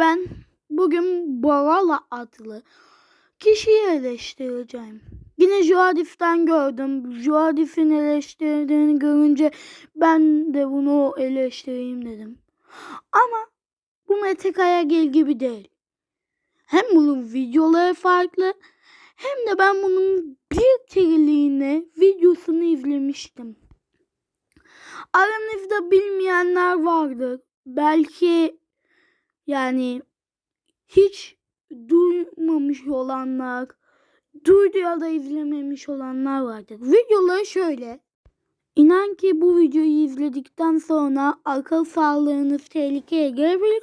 Ben bugün Borala adlı kişiyi eleştireceğim. Yine Juadif'ten gördüm. Juadif'in eleştirdiğini görünce ben de bunu eleştireyim dedim. Ama bu Mete Kayagil gibi değil. Hem bunun videoları farklı hem de ben bunun bir tiriliğine videosunu izlemiştim. Aranızda bilmeyenler vardır. Belki yani hiç duymamış olanlar, duydu ya da izlememiş olanlar vardır. Videoları şöyle. İnan ki bu videoyu izledikten sonra akıl sağlığınız tehlikeye girebilir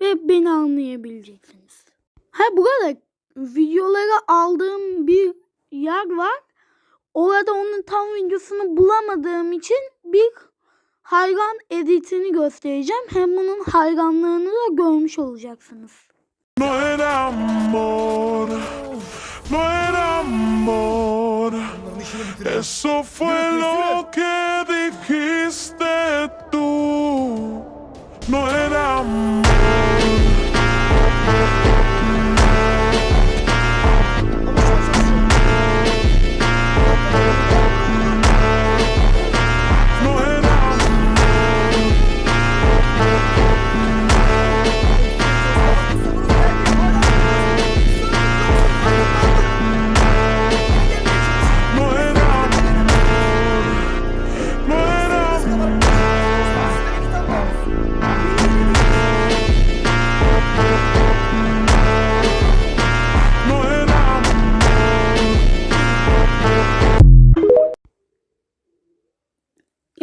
ve beni anlayabileceksiniz. Ha burada videoları aldığım bir yer var. Orada onun tam videosunu bulamadığım için bir hayran editini göstereceğim. Hem bunun hayranlığını da görmüş olacaksınız. No era amor, no era amor. Eso fue lo que dijiste tú. No era amor.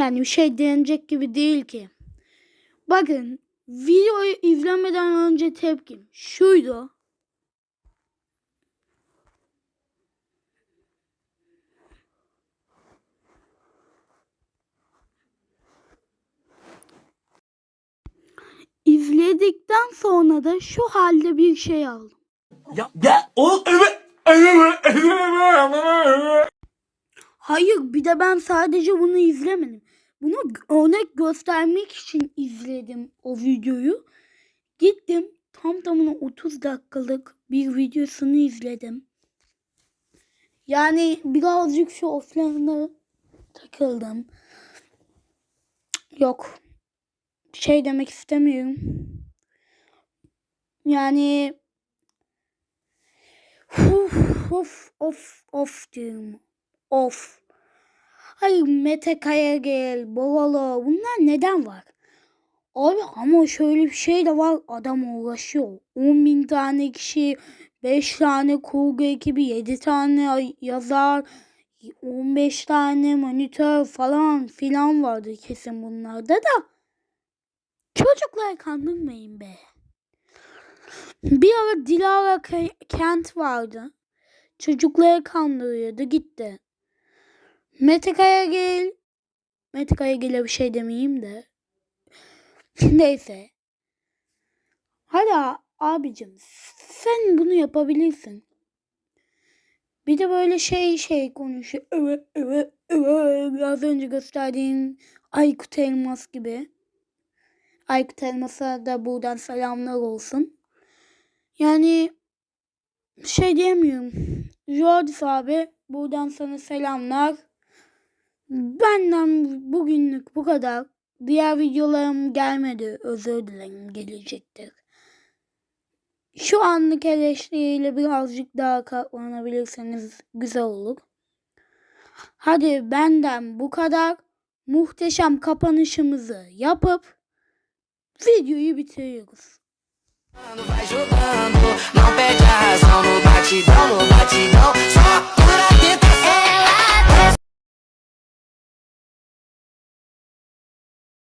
Yani bir şey denecek gibi değil ki. Bakın videoyu izlemeden önce tepkim şuydu. İzledikten sonra da şu halde bir şey aldım. Ya, ya o evet. Hayır bir de ben sadece bunu izlemedim. Bunu örnek göstermek için izledim o videoyu. Gittim tam tamına 30 dakikalık bir videosunu izledim. Yani birazcık şu offline'da takıldım. Yok. Şey demek istemiyorum. Yani Of of of of diyorum. Of. Hayır Mete Kayagel, Boralo bunlar neden var? Abi ama şöyle bir şey de var. Adam uğraşıyor. 10 bin tane kişi, 5 tane kurgu ekibi, 7 tane yazar, 15 tane monitör falan filan vardı kesin bunlarda da. Çocuklar kandırmayın be. Bir ara Dilara Ke- Kent vardı. Çocukları kandırıyordu gitti. Mete Kayagil Mete Kayagil'e bir şey demeyeyim de. Neyse. Hadi abicim sen bunu yapabilirsin. Bir de böyle şey şey konuşuyor. Evet evet evet. Biraz önce gösterdiğin Aykut Elmas gibi. Aykut Elmas'a da buradan selamlar olsun. Yani şey diyemiyorum. Jordis abi buradan sana selamlar. Benden bugünlük bu kadar. Diğer videolarım gelmedi. Özür dilerim gelecektir. Şu anlık eleştiriyle birazcık daha katlanabilirseniz güzel olur. Hadi benden bu kadar. Muhteşem kapanışımızı yapıp videoyu bitiriyoruz. Vai jogando, não perde a razão no batidão.